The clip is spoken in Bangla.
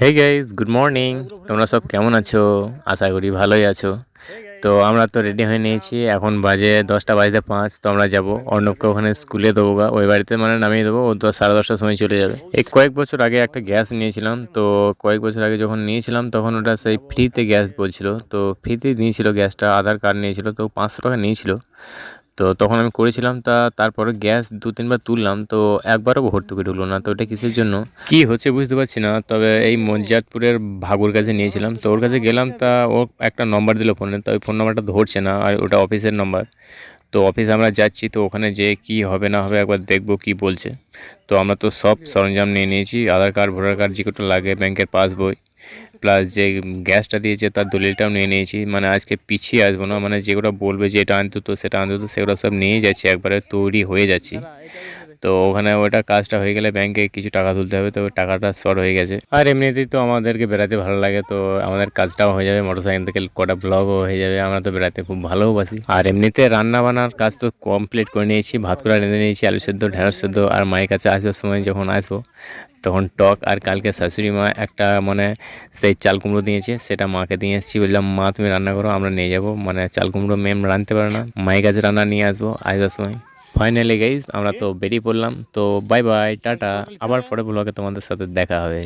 হে গাইজ গুড মর্নিং তোমরা সব কেমন আছো? আশা করি ভালোই আছো। তো আমরা তো রেডি হয়ে নিয়েছি। এখন বাজে দশটা বাজতে পাঁচ। তো আমরা যাব। অর্ণবকে ওখানে স্কুলে দেবো গা। ওই বাড়িতে মানে নামিয়ে দেবো। ও দশ সাড়ে দশটার সময় চলে যাবে। এই কয়েক বছর আগে একটা গ্যাস নিয়েছিলাম। তো কয়েক বছর আগে যখন নিয়েছিলাম, তখন ওটা সেই ফ্রিতে গ্যাস বলছিল। তো ফ্রিতে নিয়েছিল গ্যাসটা আধার কার্ড নিয়েছিল। তো পাঁচশো টাকা নিয়েছিল। তো তখন আমি করেছিলাম তা, তারপরে গ্যাস দু তিনবার তুললাম, তো একবারও ভর্তুকি ঢুকলো না, তো ওটা কিসের জন্য? কি হচ্ছে বুঝতে পারছি না, তবে এই মঞ্জিয়াতপুরের ভাগুর কাছে নিয়েছিলাম, তো ওর কাছে গেলাম তা, ও একটা নম্বর দিল ফোনে তো ওই ফোন নাম্বারটা ধরছে না, আর ওটা অফিসের নাম্বার তো অফিস আমরা যাচ্ছি, তো ওখানে যে কি হবে না হবে একবার দেখব কি বলছে। তো আমরা তো সব সরঞ্জাম নিয়ে নিয়েছি, আধার কার্ড, ভোটার কার্ড, যে কটা লাগে ব্যাংকের পাসবই প্লাস যে গ্যাসটা দিয়েছে তার দলিলটাও নিয়ে নিয়েছি। মানে আজকে পিছিয়ে আসব না মানে যেগুলো বলবে যে এটা আনতে তো সেটা আনতো তো সেগুলো সব নিয়ে যাচ্ছি, একবারে তৈরি হয়ে যাচ্ছি। তো ওখানে ওটা কাজটা হয়ে গেলে ব্যাংকে কিছু টাকা তুলতে হবে, তো টাকাটা শর্ট হয়ে গেছে। আর এমনিতেই তো আমাদেরকে বেড়াতে ভালো লাগে, তো আমাদের কাজটাও হয়ে যাবে মোটরসাইকেল থেকে কটা ব্লগও হয়ে যাবে, আমরা তো বেড়াতে খুব ভালোবাসি আর এমনিতে রান্না বান্নার কাজ তো কমপ্লিট করে নিয়েছি, ভাত করা রেঁধে নিয়েছি, আলু সেদ্ধ, ঢেঁড়স সেদ্ধ, আর মায়ের কাছে আসবার সময় যখন আসব, তখন টক আর কালকে শাশুড়ি মা একটা মানে সেই চাল কুমড়ো দিয়েছে, সেটা মাকে দিয়ে এসেছি, বললাম, মা, তুমি রান্না করো, আমরা নিয়ে যাব। মানে চাল কুমড়ো ম্যাম রাঁধতে পারে না, মায়ের কাছে রান্না নিয়ে আসব আসবার সময়। ফাইনালি গাইজ আমরা তো বেরিয়ে পড়লাম। তো বাই বাই টাটা। আবার পরে ব্লগে তোমাদের সাথে দেখা হবে।